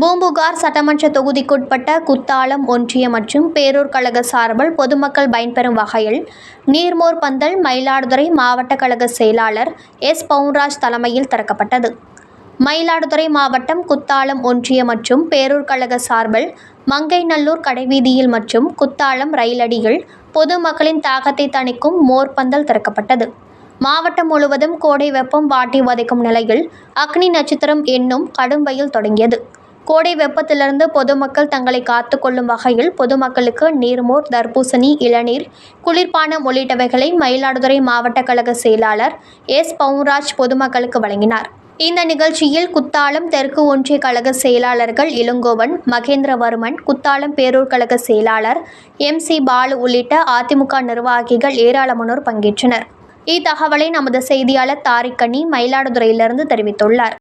பூம்புகார் சட்டமன்ற தொகுதிக்குட்பட்ட குத்தாலம் ஒன்றியம் மற்றும் பேரூர் கழக சார்பில் பொதுமக்கள் பயன்பெறும் வகையில் நீர்மோர் பந்தல் மயிலாடுதுறை மாவட்ட கழக செயலாளர் எஸ். பவுன்ராஜ் தலைமையில் திறக்கப்பட்டது. மயிலாடுதுறை மாவட்டம் குத்தாலம் ஒன்றியம் மற்றும் பேரூர் கழக சார்பில் மங்கைநல்லூர் கடைவீதியில் மற்றும் குத்தாலம் ரயிலடியில் பொதுமக்களின் தாகத்தை தணிக்கும் மோர் பந்தல் திறக்கப்பட்டது. மாவட்டம் முழுவதும் கோடை வெப்பம் வாட்டி வதைக்கும் நிலையில் அக்னி நட்சத்திரம் என்னும் கடும் வெயில் தொடங்கியது. கோடை வெப்பத்திலிருந்து பொதுமக்கள் தங்களை காத்துக்கொள்ளும் வகையில் பொதுமக்களுக்கு நீர்மோர் தர்பூசணி இளநீர் குளிர்பானம் உள்ளிட்டவைகளை மயிலாடுதுறை மாவட்ட கழக செயலாளர் எஸ். பவுன்ராஜ் பொதுமக்களுக்கு வழங்கினார். இந்த நிகழ்ச்சியில் குத்தாலம் தெற்கு ஒன்றிய கழக செயலாளர்கள் இளங்கோவன் மகேந்திரவர்மன் குத்தாலம் பேரூர் கழக செயலாளர் எம். சி. பாலு உள்ளிட்ட அதிமுக நிர்வாகிகள் ஏராளமானோர் பங்கேற்றனர். இத்தகவலை நமது செய்தியாளர் தாரிக்கண்ணி மயிலாடுதுறையிலிருந்து தெரிவித்துள்ளார்.